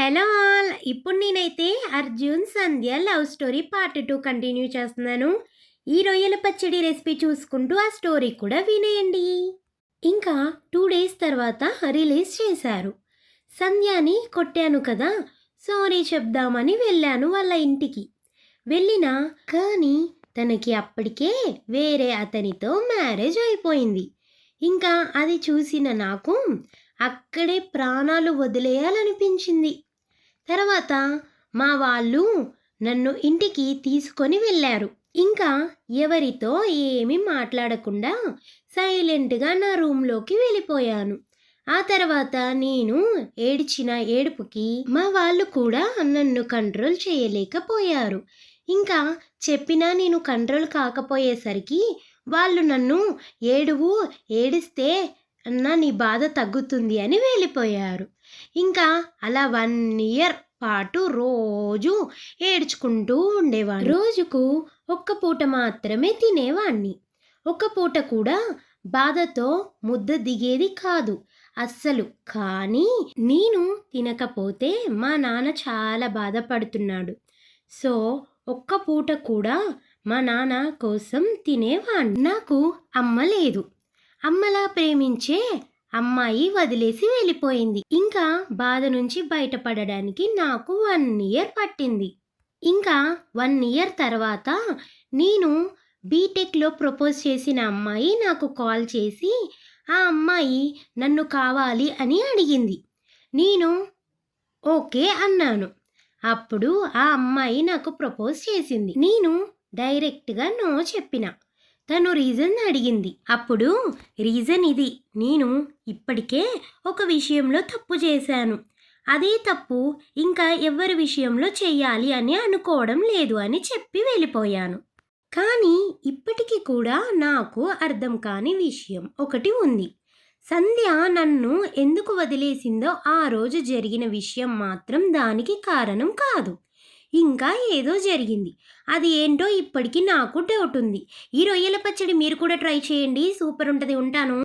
Hello all. ఇప్పుడు నేనైతే Arjun Sandhya love story part two continue చేస్తున్నాను. ఈ రొయ్యల పచ్చడి రెసిపీ చూసుకుంటూ ఆ స్టోరీ కూడా వినేయండి. ఇంకా టూ డేస్ తర్వాత రిలీజ్ చేశారు. సంధ్యాని కొట్టాను కదా సారీ చెప్దామని వెళ్ళాను వాళ్ళ ఇంటికి. వెళ్ళినా కానీ తనకి అప్పటికే వేరే అతనితో మ్యారేజ్ అయిపోయింది. ఇంకా అది చూసిన నాకు అక్కడే ప్రాణాలు వదిలేయాలనిపించింది. తర్వాత మా వాళ్ళు నన్ను ఇంటికి తీసుకొని వెళ్ళారు. ఇంకా ఎవరితో ఏమీ మాట్లాడకుండా సైలెంట్గా నా రూమ్లోకి వెళ్ళిపోయాను. ఆ తర్వాత నేను ఏడ్చిన ఏడుపుకి మా వాళ్ళు కూడా నన్ను కంట్రోల్ చేయలేకపోయారు. ఇంకా చెప్పినా నేను కంట్రోల్ కాకపోయేసరికి వాళ్ళు నన్ను ఏడువు ఏడిస్తే అన్న నీ బాధ తగ్గుతుంది అని వెళ్ళిపోయారు. ఇంకా అలా వన్ ఇయర్ పాటు రోజు ఏడ్చుకుంటూ ఉండేవాడు రోజుకు ఒక్క పూట మాత్రమే తినేవాణ్ణి. ఒక్క పూట కూడా బాధతో ముద్ద దిగేది కాదు. అస్సలు. కానీ నేను తినకపోతే మా నాన్న చాలా బాధపడుతున్నాడు. సో ఒక్క పూట కూడా మా నాన్న కోసం తినేవాణ్ణి. నాకు అమ్మ లేదు. అమ్మలా ప్రేమించే అమ్మాయి వదిలేసి వెళ్ళిపోయింది. ఇంకా బాధ నుంచి బయటపడడానికి నాకు వన్ ఇయర్ పట్టింది. ఇంకా వన్ ఇయర్ తర్వాత నేను బీటెక్లో ప్రపోజ్ చేసిన అమ్మాయి నాకు కాల్ చేసి ఆ అమ్మాయి నన్ను కావాలి అని అడిగింది. నేను ఓకే అన్నాను. అప్పుడు ఆ అమ్మాయి నాకు ప్రపోజ్ చేసింది. నేను డైరెక్ట్గా నో చెప్పిన. తను రీజన్ అడిగింది. అప్పుడు రీజన్ ఇది. నేను ఇప్పటికే ఒక విషయంలో తప్పు చేశాను. అదే తప్పు ఇంకా ఎవరి విషయంలో చెయ్యాలి అని అనుకోవడం లేదు అని చెప్పి వెళ్ళిపోయాను. కానీ ఇప్పటికీ కూడా నాకు అర్థం కాని విషయం ఒకటి ఉంది. సంధ్య నన్ను ఎందుకు వదిలేసిందో ఆ రోజు జరిగిన విషయం మాత్రం దానికి కారణం కాదు. ఇంకా ఏదో జరిగింది. అది ఏంటో ఇప్పటికీ నాకు డౌట్ ఉంది. ఈ రొయ్యల పచ్చడి మీరు కూడా ట్రై చేయండి. సూపర్ ఉంటుంది. ఉంటాను.